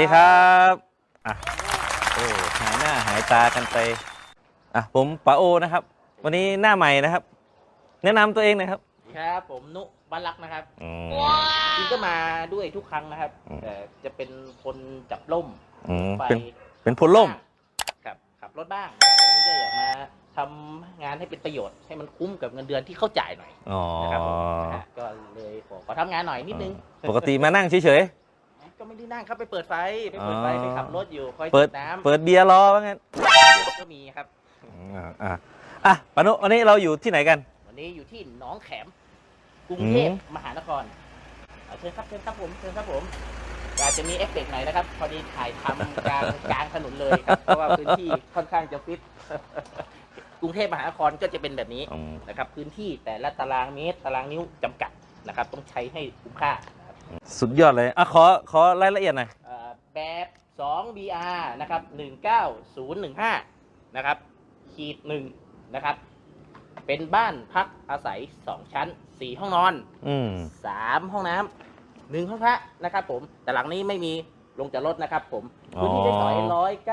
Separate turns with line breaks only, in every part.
สวัสดีครับอะโอ้หายหน้าหายตากันไปอะผมปาโอนะครับ วันนี้หน้าใหม่นะครับ แนะนำตัวเองหนะครับ
ครับผมนุบัลลักษ์นะครับ
อืม
จริงก็มาด้วยทุกครั้งนะครับ
อืม
แต่จะเป็นคนจับล่ม
อืม
ไป
เป็นเป็นพลล่ม
ครับขับรถบ้างนะครับวันนี้ก็อยากมาทำงานให้เป็นประโยชน์ให้มันคุ้มกับเงินเดือนที่เข้าจ่ายหน่อย
อ๋อ
นะครับผมนะฮะก็เลยขอขอทำงานหน่อยนิดนึง
ปกติมานั่งเฉย
ก็ไม่ได้นั่งครับไปเปิดไฟไปเปิดไฟ
อ๋อ
ไปขับรถอยู่คอย
ๆเปิด
จิบน้ำ
เปิดเบียร์รอว่างั้น
ก็มีครับ
อ่าอะอะปานุวันนี้เราอยู่ที่ไหนกัน
วันนี้อยู่ที่หนองแขมกรุงเทพ
อืม
มหานครเอาเชิญครับเชิญครับผมเชิญครับผมอาจจะมีเอฟเฟกต์หน่อยนะครับ พอดีถ่ายทำกลางกลางถนนเลยครับเพราะว่าพื้นที่ค่อนข้างจะฟิตกรุงเทพมหานครก็จะเป็นแบบนี้
อืม
นะครับ พื้นที่แต่ละตารางเมตร ตารางนิ้วจำกัดนะครับ ต้องใช้ให้คุ้มค่านะครับ
สุดยอดเลยอะขอขอรายละเอียดหน่อย
เอ่อแบบ2 BR นะครับ19015นะครับขีดหนึ่งนะครับ เป็นบ้านพักอาศัย 2 ชั้น 4 ห้องนอน
อืม
3 ห้องน้ำหนึ่งห้องพระนะครับผม แต่หลังนี้ไม่มีลงจากรถนะครับผม พื้นที่ได้สอย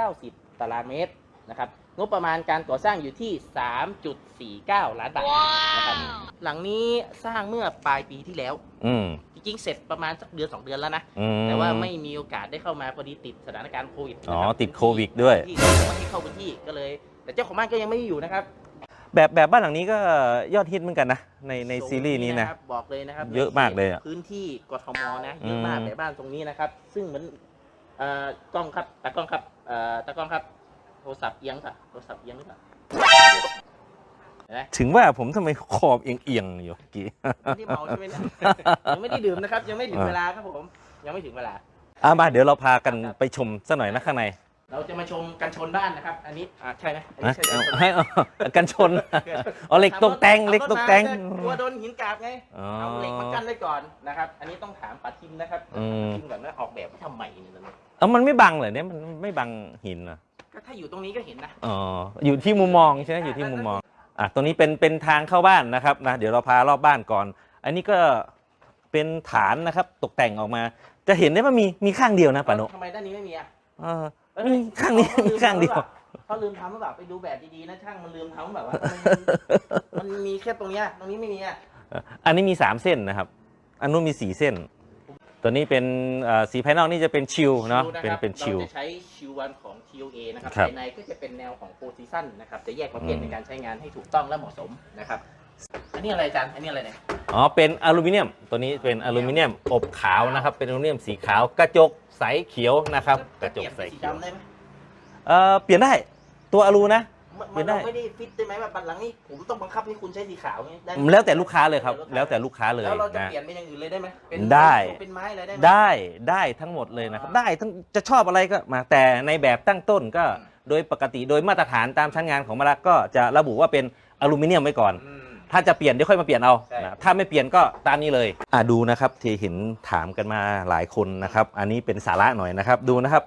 190 ตารางเมตรนะครับ งบประมาณการก่อสร้างอยู่ที่ 3.49 ล้านบาทนะครับ หลังนี้สร้างเมื่อปลายปีที่แล้ว
อืม
จริงๆ เสร็จประมาณสักเดือน2เดือนแล้วนะ
อืม
แต่ว่าไม่มีโอกาสได้เข้ามาพอดีติดสถานการณ์โควิด
อ๋อ
นะครับ
ติดโควิดด้วย
ที่ไม่ให้เข้าพื้นที่ก็เลย แต่เจ้าของบ้านก็ยังไม่ได้อยู่นะครับ
แบบแบบบ้านหลังนี้ก็ยอดฮิตเหมือนกันนะในในซีรีส์นี้นะ
ตงบอกเลยนะครับ
เยอะมากเลยอะ
พื้นที่กทมนะเยอะมาก
อืม
แบบบ้านตรงนี้นะครับ ซึ่งเหมือนเอ่อกล้องครับตากล้องครับเอ่อตากล้องครับ โทรศัพท์เอียงค่ะโทรศัพท์เอียงหรือเปล่า เห็นไหม
ถึงว่าผมทำไมขอบเอียงๆอยู่เมื่อกี้
ไม่ได้เมาใช่ไหมเนี่ยยังไม่ได้ดื่มนะครับ ยังไม่ถึงเวลาครับผม ยังไม่ถึงเวลา
อะมาเดี๋ยวเราพากันไปชมสักหน่อยนะข้างใน
เราจะมาชมกันชนบ้านนะครับ อันนี้อ่าใช่ไหมอัน
นะ
นี้ใช่กันชน
ให้เอากันชนอ๋อเหล็กตกแต่งเหล็กตกแต่ง
ขับรถมากลัวโดนหินกราบไง
อ๋อ
เอาเหล็กมากั้นไว้ก่อนนะครับ อันนี้ต้องถามปัดทิมนะครับ
อืม
ปัดทิมก่อนว่าออกแบบไว้ทำไมเนี่ยนะ
เอ้ามันไม่บังเหรอเนี่ยมันไม่บังหินเหรอ
ก็ถ้าอยู่ตรงนี้ก็เห็นนะ
อ๋ออยู่ที่มุมมองใช่ไหมอยู่ที่มุมมอง อะตรงนี้เป็นเป็นทางเข้าบ้านนะครับนะเดี๋ยวเราพารอบบ้านก่อน อันนี้ก็เป็นฐานนะครับตกแต่งออกมา จะเห็นได้ว่ามีมีข้างเดียวนะปานุ
ทำไมด้านนี้ไม่มีอะ
เออมีข้างนี้มีข้างเดียว
เขาลืมทำหรือเปล่าไปดูแบบดีๆนะช่างมันลืมทำหรือเปล่าว่ามันมีแค่ตรงเนี้ยตรงนี้ไม่มีอะ
อันนี้มีสามเส้นนะครับ อันนู้นมีสี่เส้น ตัวนี้เป็นเอ่อสีภายนอกนี่จะเป็นชิลเนาะ
ชิล
เป็น
ครับ
เป็นชิล
เราจะใช้ชิลวันของ TOA นะครับ
ครับ
ภายในก็จะเป็นแนวของโ o ซิชันนะครับจะแยกประเภท
อืม
ในการใช้งานให้ถูกต้องและเหมาะสมนะครับอันนี้อะไรอาจารย์อันนี้อะไรเนี่ย
อ๋อเป็นอลูมิเนียม ตัวนี้เป็นอลูมิเนียมอบขาวนะครับ เป็นอลูมิเนียมสีขาวกระจกใสเขียวนะครับ กระจกใส
สี
เขียว
ดำได้ไหม
เอ่อเปลี่ยนได้ตัวอลูนะ
มัน
เปลี่ยนได้
เราไม่ได้ฟิตได้ไหมแบบบัตรหลังนี้ผมต้องบังคับให้คุณใช้สีขาวไงได้ไหม
แล้วแต่ลูกค้าเลยครับ แล้วแต่ลูกค้าเลย
แล้วเราจะ
นะ
เปลี่ยนเป็นอย่างอื่นเลยได้ไหมเป็น
ได้
เป็นไม้อะไรได้ไหม
ได้ได้ทั้งหมดเลยนะครับ
อ่า
ได้ทั้งจะชอบอะไรก็มาแต่ในแบบตั้งต้นก็
อืม
โดยปกติโดยมาตรฐานตามชั้นงานของมารักก็จะระบุว่าเป็นอลูมิเนียมไว้ก่อน
อืม
ถ้าจะเปลี่ยนเดี๋ยวค่อยมาเปลี่ยนเอา
ใช่
นะถ้าไม่เปลี่ยนก็ตามนี้เลยอะดูนะครับที่เห็นถามกันมาหลายคนนะครับ อันนี้เป็นสาระหน่อยนะครับ ดูนะครับ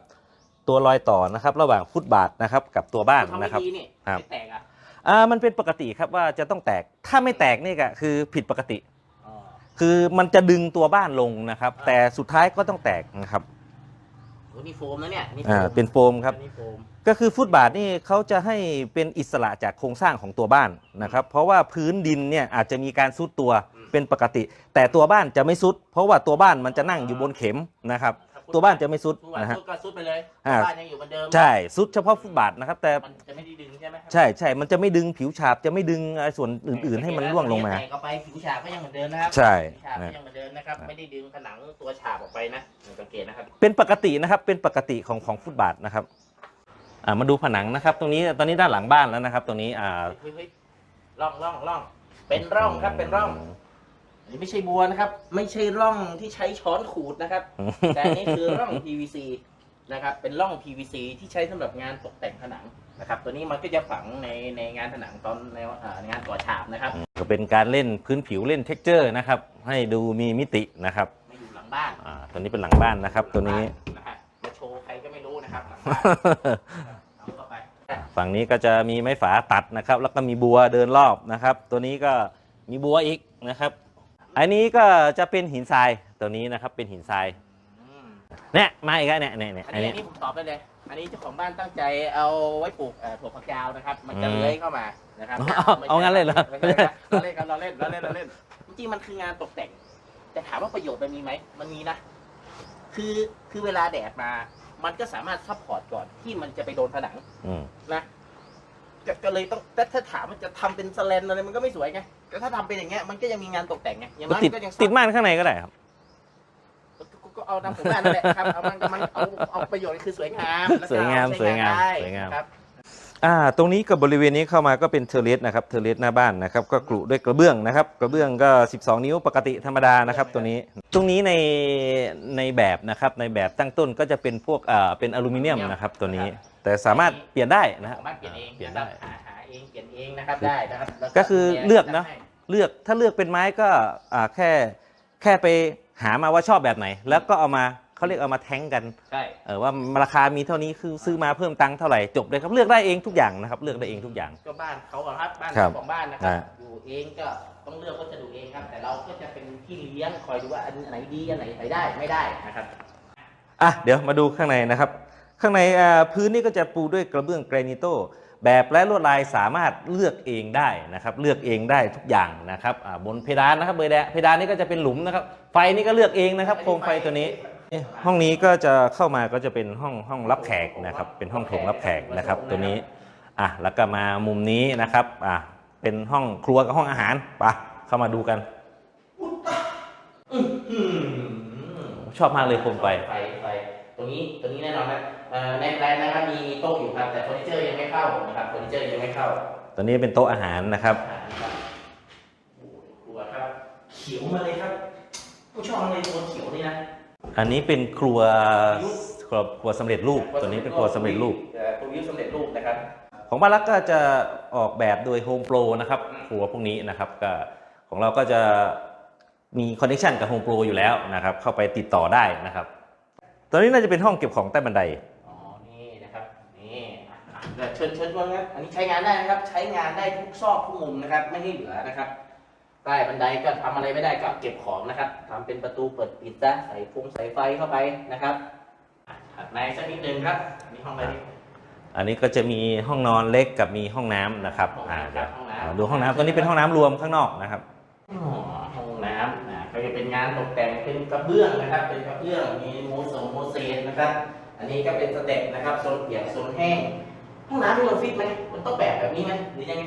ตัวรอยต่อนะครับ ระหว่างฟุตบาทนะครับกับตัวบ้าน
ทำไม่
นะครับ
ดีนี่
ครับ
ไม่แตกอะ
อ่ามันเป็นปกติครับว่าจะต้องแตกถ้าไม่แตกนี่ก็คือผิดปกติ
อ๋อ
คือมันจะดึงตัวบ้านลงนะครับ
อ่า
แต่สุดท้ายก็ต้องแตกนะครับ
โหนี่โฟมนะเนี่ยนี่
อ่า
โฟม
เป็นโฟมครับ
อันนี่โฟม
ก็คือฟุตบาทนี่เขาจะให้เป็นอิสระจากโครงสร้างของตัวบ้านนะครับ เพราะว่าพื้นดินเนี่ยอาจจะมีการซุดตัวเป็นปกติ แต่ตัวบ้านจะไม่ซุด เพราะว่าตัวบ้านมันจะนั่งอยู่บนเข็มนะครับ ตัวบ้านจะไม่ซุด
ฟุตบาท
นะฮะ
ซุดก็ซุดไปเลย
อ่า
บ้านยังอยู่เหมือนเดิม
ใช่ซุดเฉพาะฟุตบาทนะครับ แต่
มันจะไม่ได้ดึงใช่ไหมครับ
ใช่ใช่มันจะไม่ดึงผิวฉาบจะไม่ดึงอะไรส่วนอื่น ๆ ให้มันร่วงลงมา
แตกออกไปผิวฉาบก็ยังเหมือนเดิมนะครับ
ใช่
ผิวฉาบก็
นะ
ยังเหมือนเดิมนะครับไม่ได้ดึงผนังตัวฉาบออกไปนะสังเกตนะครับ
เป็นปกตินะครับ เป็นปกติของของฟุตบาทนะครับอ่ามาดูผนังนะครับ ตรงนี้ตอนนี้ด้านหลังบ้านแล้วนะครับ ตรงนี้อ่า
เฮ้ยเฮ้ยร่องร่องร่องเป็นร่องครับเป็นร่องอั นนี้ไม่ใช่บัวนะครับ ไม่ใช่ร่องที่ใช้ช้อนขูดนะครับ แต่อันนี้คือร่อง PVC นะครับ เป็นร่อง PVC ที่ใช้สำหรับงานตกแต่งผนังนะครับ ตัวนี้มันก็จะฝังในในงานผนังตอนในอ่างานก่อฉาบนะครับ
ก็เป็นการเล่นพื้นผิวเล่นเท็กเจอร์นะครับ ให้ดูมีมิตินะครับ
ไม่อยู่หลังบ้าน
อ่าตัวนี้เป็นหลังบ้านนะครับ ตัวนี้
นะฮะมาโชว์ใครก็ไม่รู้นะครับหลังบ้านเอาเข้าไป
ฝั่งนี้ก็จะมีไม้ฝาตัดนะครับ แล้วก็มีบัวเดินรอบนะครับ ตัวนี้ก็มีบัวอีกนะครับ อันนี้ก็จะเป็นหินทรายตัวนี้นะครับเป็นหินทราย
อืม
เนี่ยมาอีกแล้วเนี่ยเนี่ยเนี่ย
อัน
อัน
นี้
นี้
อันนี้ผมตอบได้เลย อันนี้เจ้าของบ้านตั้งใจเอาไว้ปลูกเอ่อถั่วฝักยาวนะครับ มันจะ
อืม
เลื้อยเข้ามานะครับ
เอาเอางั้นเลยเหรอ
ไม่ใช่นะเราเล่นกันเราเล่นเราเล่นเราเล่น จริงๆมันคืองานตกแต่ง แต่ถามว่าประโยชน์มันมีไหม มันมีนะ คือคือเวลาแดดมา มันก็สามารถซัพพอร์ตก่อนที่มันจะไปโดนผนัง
อืม
นะ ก็ก็เลยต้องแต่ถ้าถามมันจะทำเป็นสแลนอะไรมันก็ไม่สวยไงแต่ถ้าทำเป็นอย่างเงี้ยมันก็ยังมีงานตกแต่งไงอย่างน้อย
ติด
มันก็ยัง
ติดม่านข้างในก็ได้ครับ
ก็ก็เอานำผมมานั่นแหละครับ เอามันมันเอาเอาประโยชน์คือสวยงามแล้ก็
สวยงาม
เอ
สวยงาม
ใช้ได้
สวยงาม
ครับ
อ่าตรงนี้กับบริเวณนี้เข้ามาก็เป็นเทอร์เลสนะครับเทอร์เลสหน้าบ้านนะครับก็กลุด้วยกระเบื้องนะครับกระเบื้องก็ 12 นิ้วปกติธรรมดานะครับตัวนี้ ตรงนี้ในในแบบนะครับในแบบตั้งต้นก็จะเป็นพวกอ่าเป็นอลูมิเนียมนะครับตัวนี้ แต่สามารถเปลี่ยนได้นะครั
สา
บ
มารถเปลี่ยนเอง
เปลี่ยน
นะ
ได้
ครับหาหาเองเปลี่ยนเองนะครับได้นะครับแล้ว
ก็คือเลือกนะ
ให้
เลือกถ้าเลือกเป็นไม้ก็อ่าแค่แค่ไปหามาว่าชอบแบบไหน แล้วก็เอามา เขาเรียกเอามาแท้งกัน
ใช่
เออว่าราคามีเท่านี้คือซื้อมาเพิ่มตังค์เท่าไหร่จบเลยครับเลือกได้เองทุกอย่างนะครับ เลือกได้เองทุกอย่าง
ก็บ้านเขาอะครับบ้าน
ครับ
เจ้าของบ้านนะครับ
อ่า
อยู่เองก็ต้องเลือกวัสดุเองครับ แต่เราก็จะเป็นที่เลี้ยงคอยดูว่าอันไหนดีอันไหนใช้ได้ไม่ได้นะครับ
อะเดี๋ยวมาดูข้างในนะครับ ข้างในอ่าพื้นนี่ก็จะปูด้วยกระเบื้องแกรนิโตแบบและลวดลายสามารถเลือกเองได้นะครับ เลือกเองได้ทุกอย่างนะครับอ่าบนเพดานนะครับเบอร์แดเพดานนี่ก็จะเป็นหลุมนะครับ ไฟนี่ก็เลือกเองนะครับโคมไฟตัวนี้ ห้องนี้ก็จะเข้ามาก็จะเป็นห้องห้องรับแขกนะครับ เป็นห้องโถงรับแขกนะครับ ตัวนี้อะแล้วก็มามุมนี้นะครับอะเป็นห้องครัวกับห้องอาหารไปะเข้ามาดูกันชอบมากเลยโคมไฟ
ไฟไฟตรงนี้ตรงนี้แน่นอนครับเอ่อในแปลนนะครับมีโต๊ะอยู่ครับแต่เฟอร์นิเจอร์ยังไม่เข้านะครับเฟอร์นิเจอร์ยังไม่เข้า
ตัวนี้เป็นโต๊ะอาหารนะครับ
อาหารครับโอ้โหครัวครับ เขียวมาเลยครับผู้ชอบเลยตัวเขียวนี่นะ
อันนี้เป็นครัวครัวครัวสำเร็จรูปตัวนี้เป็นครัวสำเร็จรูป
เอ่อตัววิวสำเร็จรูปนะครับ
ของบ้านรักก็จะออกแบบโดยโฮมโปรนะครับครัวพวกนี้นะครับก็ของเราก็จะมีคอนเนคชันกับโฮมโปรอยู่แล้วนะครับ เข้าไปติดต่อได้นะครับ ตัวนี้น่าจะเป็นห้องเก็บของใต้บันได
อ๋อ นี่นะครับ นี่อะอะเดี๋ยวเชิญเชิญชวนครับ อันนี้ใช้งานได้นะครับ ใช้งานได้ทุกซอกทุกมุมนะครับ ไม่ให้เหลือนะครับ ใต้บันไดก็ทำอะไรไม่ได้ก็เก็บของนะครับทำเป็นประตูเปิดปิดซะใส่ฟงใส่ไฟเข้าไปนะครับอะถัดในสักนิดนึงครับอันนี่ห้องอะไรนี่
อันนี้ก็จะมีห้องนอนเล็กกับมีห้องน้ำนะครับ
ห้อง
อ่า
น้ำ
เดี๋ยว
ห้องน้ำ
อ่าดูห้องน้ำตัวนี้เป็นห้องน้ำรวมข้างนอกนะครับ
อ๋อห้องน้ำนะก็จะเป็นงานตกแต่งเป็นกระเบื้องนะครับ เป็นกระเบื้องมีโมโสโมเสสนะครับ อันนี้ก็เป็นสเต็ปนะครับโซนเปียกโซนแห้งห้องน้ำที่เราฟิตไหมมันต้องแบบแบบนี้ไหมหรือยังไง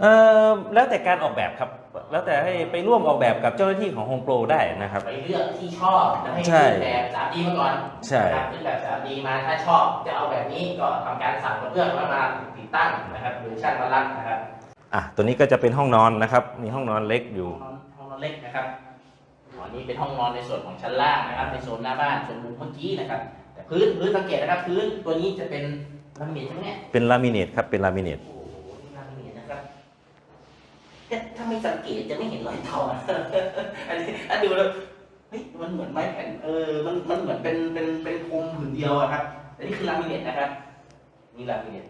เออแล้วแต่การออกแบบครับ แล้วแต่ให้ไปร่วมออกแบบกับเจ้าหน้าที่ของโฮมโปรได้นะครับ
ไปเลือกที่ชอบแล้วให้
ใช่
ขึ้นแบบสามดีมาก่อน
ใช่
นะครับขึ้นแบบสามดีมาถ้าชอบจะเอาแบบนี้ก็ทำการสั่งกระเบื้องแล้วมาติดตั้งนะครับหรือช่างมาลักนะครับ
อะตัวนี้ก็จะเป็นห้องนอนนะครับ มีห้องนอนเล็กอยู่
ห้องนอนห้องนอนเล็กนะครับอ๋อนี่เป็นห้องนอนในส่วนของชั้นล่างนะครับ ในโซนหน้าบ้านส่วนมุมเมื่อกี้นะครับ แต่พื้นพื้นสังเกตนะครับ พื้นตัวนี้จะเป็นลามิเนตใช่ไหมเนี่ย
เป็นลามิเนตครับ เป็นลามิเนต
โอ้โหนี่ลามิเนตนะครับ แต่ถ้าไม่สังเกตจะไม่เห็นรอยต่ออันนี้อันดูแล้วเฮ้ยมันเหมือนไม้แผ่นเออมันมันเหมือนเป็นเป็นเป็นพรมผืนเดียวอะครับแต่นี่คือลามิเนตนะครับนี่ลามิเนต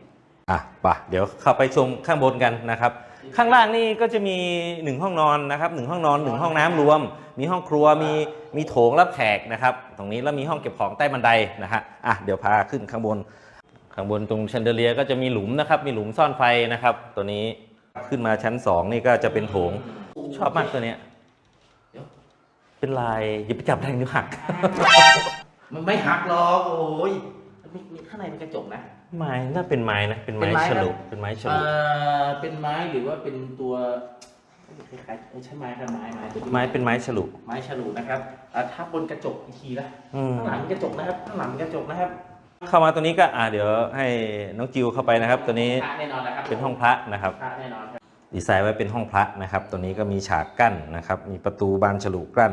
อะไปะเดี๋ยวเข้าไปชมข้างบนกันนะครับ ข้างล่างนี่ก็จะมีหนึ่งห้องนอนนะครับหนึ่งห้องนอนหนึ่งห้องน้ำรวม มีห้องครัวมีมีโถงรับแขกนะครับ ตรงนี้แล้วมีห้องเก็บของใต้บันไดนะฮะอะเดี๋ยวพาขึ้นข้างบนข้างบนตรงชันเดอเลียก็จะมีหลุมนะครับ มีหลุมซ่อนไฟนะครับ ตัวนี้ ขึ้นมาชั้นสองนี่ก็จะเป็นโถงชอบมากตัวเนี้ยเป็นลายอย่าไปจับแรงนิ้วหัก
มันไม่หักหรอกโอ้ยมันมีมีข้างในเป็นกระจกนะ
ไม้น่าเป็นไม้นะเป็นไม้
เป็นไม้
ฉ
ครับ
ลุเป็นไม้ฉ
เอ่
ลุ
อเป็นไม้หรือว่าเป็นตัวคล้ายๆเออใช่ไม้ครับไม้ไม้ตัวนี้
ไม้เป็นไม้ฉลุ
ไม้ฉลุนะครับอ่าทับบนกระจกอีกทีละ
อืม
ข้างหลังกระจกนะครับข้างหลังกระจกนะครับ
เข้ามาตัวนี้ก็อ่าเดี๋ยวให้น้องจิวเข้าไปนะครับ ตัวนี้
พระแน่นอนนะครับ
เป็นห้องพระนะครับ
พระแน่นอนครับ
ดีไซน์ไว้เป็นห้องพระนะครับ ตัวนี้ก็มีฉากกั้นนะครับ มีประตูบานฉลุกั้น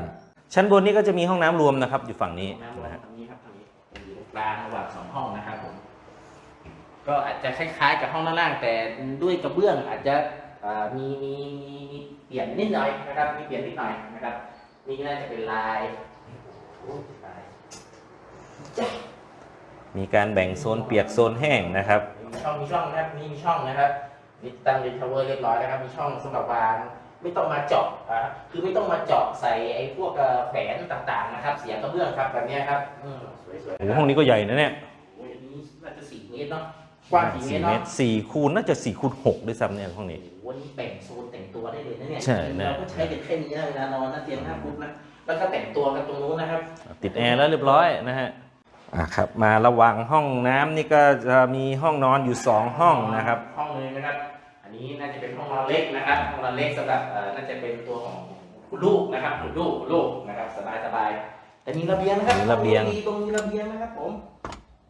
ชั้นบนนี้ก็จะมีห้องน้ำรวมนะครับ อยู่ฝั่งนี้
ห้อง
นะ
น้ำ
ฮะ
ตรงนี้ครับตรงนี้อยู่ตรงกลางระหว่างสองห้องนะครับผม ก็อาจจะคล้ายๆกับห้องด้านล่างแต่ด้วยกระเบื้องอาจจะอ่ามีมีมีมีเปลี่ยนนิดหน่อยนะครับ มีเปลี่ยนนิดหน่อยนะครับ นี่ก็น่าจะเป็นลายโอ้ยลายจ้ะ
มีการแบ่งโซนเปียกโซนแห้งนะครับ
มีช่องมีช่องนะครับนี่มีช่องนะครับนี่ตั้งเป็นทาวเวอร์เรียบร้อยนะครับ มีช่องสำหรับวางไม่ต้องมาเจาะอ่าคือไม่ต้องมาเจาะใส่ไอ้พวกเอ่อแผนต่างๆนะครับ เสียงกระเบื้องครับแบบเนี้ยครับอืมสวยๆ
โอ้โหห้องนี้ก็ใหญ่นะเนี่ย
โอ้ยอันนี้น่าจะสี่เมตรเนาะกว้างสี่เม
สี่
ตร
เม
เนาะ
ตรสี่คูณน่าจะสี่คูณหกด้วยซ้ำเนี่ยห้องนี้
วันนี้แบ่งโซนแต่งตัวได้เลยนะเนี่ย
ใช่นะ
เราก็ใช้กันแค่นี้นะเวลานอนนะเตียงห้าฟุตนะแล้วก็แต่งตัวกันตรงนู้นนะครับ
ติดแอร์แล้วเรียบร้อยนะฮะ อะครับมาระหว่างห้องน้ำนี่ก็จะมีห้องนอนอยู่สองห้องนะครับ
ห้องนึงนะครับ อันนี้น่าจะเป็นห้องนอนเล็กนะครับ ห้องนอนเล็กสำหรับเอ่อน่าจะเป็นตัวของคุณลูกนะครับคุณลูกคุณลูกนะครับสบายสบายๆแต่มีระเบียงนะครับ
มีระเบียง
ตรงนี้ระเบียงนะครับผม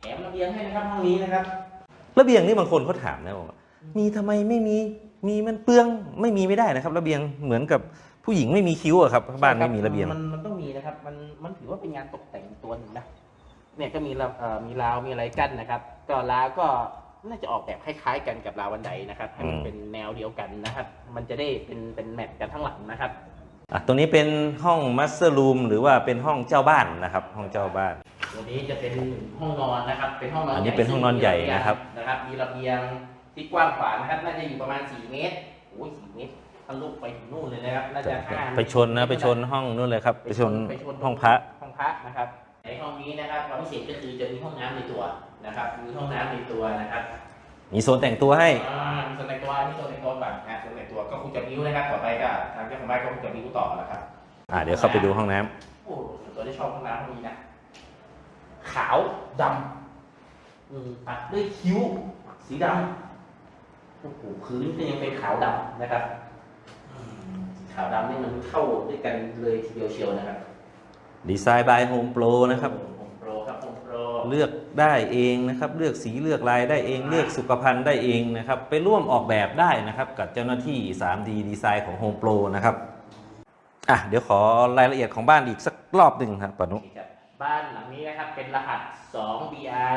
แถมระเบียงให้นะครับห้องนี้นะครับ
ระเบียงนี่บางคนเขาถามนะบอกว่ามีทำไมไม่มีมีมันเปลืองไม่มีไม่ได้นะครับ ระเบียงเหมือนกับผู้หญิงไม่มีคิ้วอะครับบ้านไม่มีระเบียง
มันมันต้องมีนะครับ มันมันถือว่าเป็นงานตกแต่งตัวหนึ่งนะ เนี่ยก็มีระเอ่อมีราวมีอะไรกั้นนะครับ ก็ราวก็น่าจะออกแบบคล้ายๆ กันกับราวบันไดนะครับให้มัน
อืม
เป็นแนวเดียวกันนะครับ มันจะได้เป็นเป็นแมทกันทั้งหลังนะครับ
อะตรงนี้เป็นห้องมัสเตอร์รูมหรือว่าเป็นห้องเจ้าบ้านนะครับ ห้องเจ้าบ้าน
ตัวนี้จะเป็นห้องนอนนะครับ เป็นห้องนอน
อันนี้เป็นห้องนอนใหญ่นะครับ
นะครับ มีระเบียงที่กว้างขวางนะครับ น่าจะอยู่ประมาณ 4 เมตรโอ้ย4เมตรทะลุไปถึงนู่นเลยนะครับ น่าจะห้า
ไปชนนะไปชนห้องนู่นเลยครับ ไปชน
ไปชน
ห้องพระ
ห้องพระนะครับใน ห้องนี้นะครับความพิเศษก็คือจะมีห้องน้ำในตัวนะครับมีห้องน้ำในตัวนะครับ
มีโซนแต่งตัวให้
อ่ามีโซนในตัวอันนี่โซนในตัวก่อนนะโซนในตัวก็คงจะบิ้วนะครับต่อไปก็ทางเจ้าของบ้านก็คงจะบิ้วต่อนะครับ
อะเดี๋ยวเข้าไปดูห้องน้ำ
โอ้ส่วนตัวที่ชอบห้องน้ำห้องนี้นะขาวดำอืมปัดด้วยคิ้ว สีดำโอ้โหพื้นก็ยังเป็นขาวดำนะครับอืมขาวดำนี่มันเข้าด้วยกันเลยทีเดียวเชียวนะครับ
ดีไซน์บายโฮมโปรนะครับ
โฮมโปรครับโฮมโปร
เลือกได้เองนะครับ เลือกสีเลือกลายได้เอง เลือกสุขภัณฑ์ได้เองนะครับ ไปร่วมออกแบบได้นะครับ กับเจ้าหน้าที่ 3D ดีไซน์ของ Home Pro นะครับอะเดี๋ยวขอรายละเอียดของบ้านอีกสักรอบหนึ่งครับปานุ
ครับบ้านหลังนี้นะครับเป็นรหัส 2BR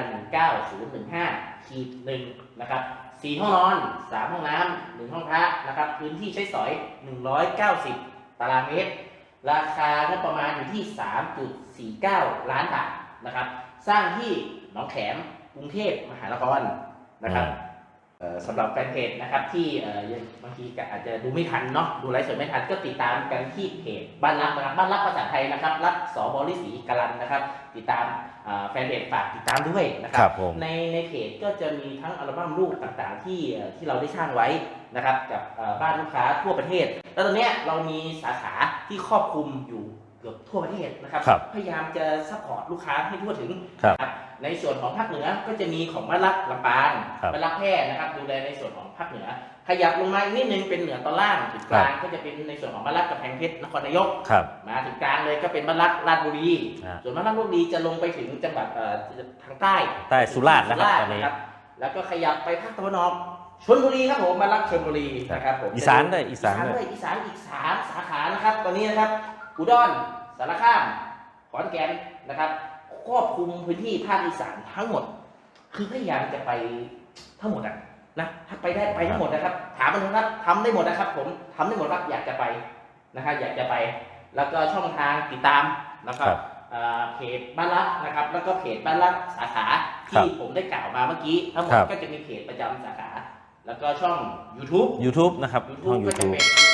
19015ขีด1นะครับ4ห้องนอน 3 ห้องน้ำ1ห้องพระนะครับพื้นที่ใช้สอย 190 ตารางเมตร ราคางบประมาณอยู่ที่ 3.49 ล้านบาทนะครับ สร้างที่หนองแขมกรุงเทพมหานครนะครับ สำหรับแฟนเพจนะครับที่เอ่อบางทีก็อาจจะดูไม่ทันเนาะดูไลฟ์สดไม่ทันก็ติดตามกันที่เพจบ้านรักนะครับบ้านรักภาษาไทยนะครับรักสอบริสีกาลันนะครับ ติดตามอ่าแฟนเพจฝากติดตามด้วยนะค
ค
รั
รับผม
ในในเพจก็จะมีทั้งอัลบั้มรูปต่างๆ ที่เอ่อที่เราได้สร้างไว้นะครับกับเอ่อบ้านลูกค้าทั่วประเทศ แล้วตอนเนี้ยเรามีสาขาที่ครอบคลุมอยู่เกือบทั่วประเทศนะครับ
ครับ
พยายามจะซัพพอร์ตลูกค้าให้ทั่วถึง
ครับ
นะ ในส่วนของภาคเหนือก็จะมีของบ้านรักลำปาง
ครับ
บ้านรักแพร่นะครับ ดูแลในส่วนของภาคเหนือ ขยับลงมาอีกนิดนึงเป็นเหนือตอนล่างถึงกลางก็จะเป็นในส่วนของบ้านรักกำแพงเพชรนครนายก
ครับ
มาถึงกลางเลยก็เป็นบ้านรักราชบุรี
อ่า
ส่วนบ้านรักราชบุรีจะลงไปถึงจังหวัดเอ่อทางใต้
ใต้สุราษฎร์นะครับ
สุ
ตอนนี้ะ
ครับแล้วก็ขยับไปภาคตะวันออกชลบุรีครับผมบ้านรักชลบุรีนะครับผม
อีสานด้วยอีสานด้วย
อีสานอีกสามสาขานะครับ ตอนนี้นะครับ อุดรสารคามขอนแก่นนะครับ ครอบคลุมพื้นที่ภาคอีสานทั้งหมด คือพยายามจะไปทั้งหมดอะนะถ้าไปได้ไปทั้งหมดนะครับ ถามมันนะครับทำได้หมดนะครับ ผมทำได้หมดครับอยากจะไปนะครับอยากจะไป แล้วก็ช่องทางติดตามนะครับ
ครับ
อ่าเพจบ้านรักนะครับ แล้วก็เพจบ้านรักสาขา
ครั
ที่
บ
ผมได้กล่าวมาเมื่อกี้ทั้งหมด
ครับ
ก็จะมีเพจประจำสาขา แล้วก็ช่อง YouTube
YouTube นะครับห้อง
YouTube ก็จะ
YouTube
เป็นวิดีโอ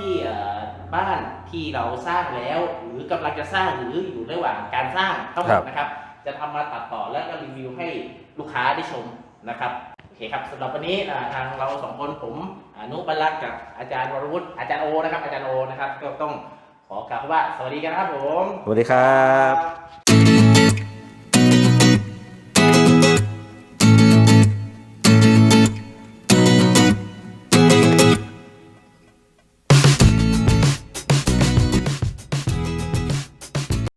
ที่เอ่อบ้านที่เราสร้างแล้ว หรือกำลังจะสร้างหรืออยู่ระหว่างการสร้างทั้งหม
ครั
ด
บ
นะครับ จะทำมาตัดต่อและก็รีวิวให้ลูกค้าได้ชมนะครับโอเคครับสำหรับวันนี้อ่าทางเราสองคนผมอนุบรรลักษ์กับอาจารย์วรวุฒิอาจารย์โอนะครับอาจารย์โอนะครับก็ต้องขอกล่าวว่าสวัสดีกันครับผม
สวัสดีครับ